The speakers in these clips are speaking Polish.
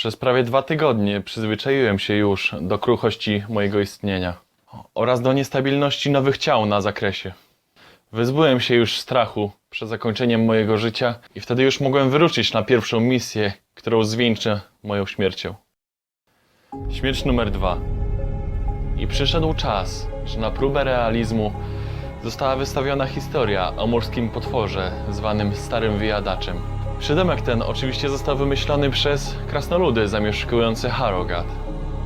Przez prawie dwa tygodnie przyzwyczaiłem się już do kruchości mojego istnienia oraz do niestabilności nowych ciał na zakresie. Wyzbyłem się już strachu przed zakończeniem mojego życia i wtedy już mogłem wyruszyć na pierwszą misję, którą zwieńczę moją śmiercią. Śmierć numer dwa. I przyszedł czas, że na próbę realizmu została wystawiona historia o morskim potworze zwanym Starym Wyjadaczem. Przydomek ten oczywiście został wymyślony przez krasnoludy zamieszkujące Harrogate.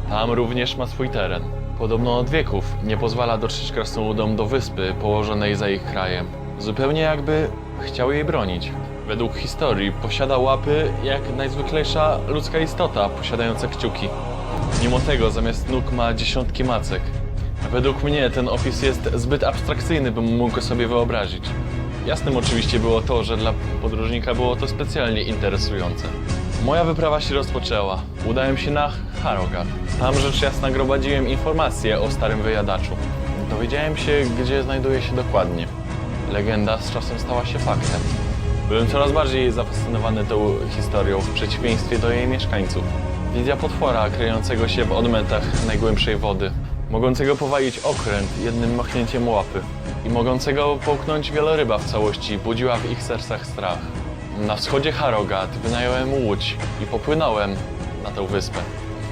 Tam również ma swój teren. Podobno od wieków nie pozwala dotrzeć krasnoludom do wyspy położonej za ich krajem. Zupełnie jakby chciał jej bronić. Według historii posiada łapy jak najzwyklejsza ludzka istota posiadająca kciuki. Mimo tego zamiast nóg ma dziesiątki macek. Według mnie ten opis jest zbyt abstrakcyjny, bym mógł go sobie wyobrazić. Jasnym oczywiście było to, że dla podróżnika było to specjalnie interesujące. Moja wyprawa się rozpoczęła. Udałem się na Harrogate. Tam rzecz jasna gromadziłem informacje o starym wyjadaczu. Dowiedziałem się, gdzie znajduje się dokładnie. Legenda z czasem stała się faktem. Byłem coraz bardziej zafascynowany tą historią w przeciwieństwie do jej mieszkańców. Wizja potwora kryjącego się w odmętach najgłębszej wody, mogącego powalić okręt jednym machnięciem łapy i mogącego połknąć wieloryba w całości budziła w ich sercach strach. Na wschodzie Harrogate wynająłem łódź i popłynąłem na tę wyspę.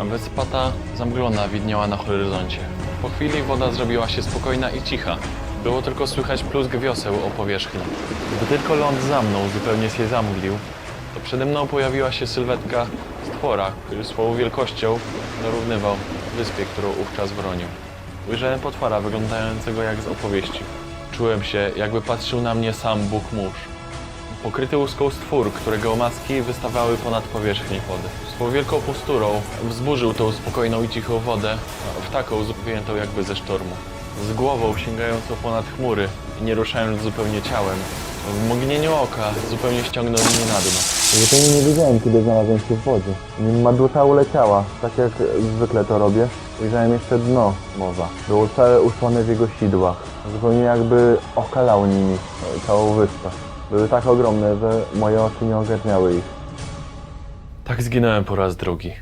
A wyspa ta zamglona widniała na horyzoncie. Po chwili woda zrobiła się spokojna i cicha. Było tylko słychać plusk wioseł o powierzchni. Gdy tylko ląd za mną zupełnie się zamglił, to przede mną pojawiła się sylwetka stwora, który swoją wielkością dorównywał wyspie, którą ówczas bronił. Ujrzałem potwora wyglądającego jak z opowieści. Czułem się, jakby patrzył na mnie sam Bóg mórz. Pokryty łuską stwór, którego maski wystawały ponad powierzchnię wody. Swą wielką posturą wzburzył tą spokojną i cichą wodę w taką wyjętą jakby ze sztormu. Z głową sięgającą ponad chmury nie ruszając zupełnie ciałem, w mgnieniu oka zupełnie ściągnął mnie na dno. Zupełnie nie wiedziałem, kiedy znalazłem się w wodzie. Madłuta uleciała, tak jak zwykle to robię, ujrzałem jeszcze dno morza. Było całe usłane w jego sidłach. Zupełnie jakby okalał nimi całą wyspę. Były tak ogromne, że moje oczy nie ogarniały ich. Tak zginąłem po raz drugi.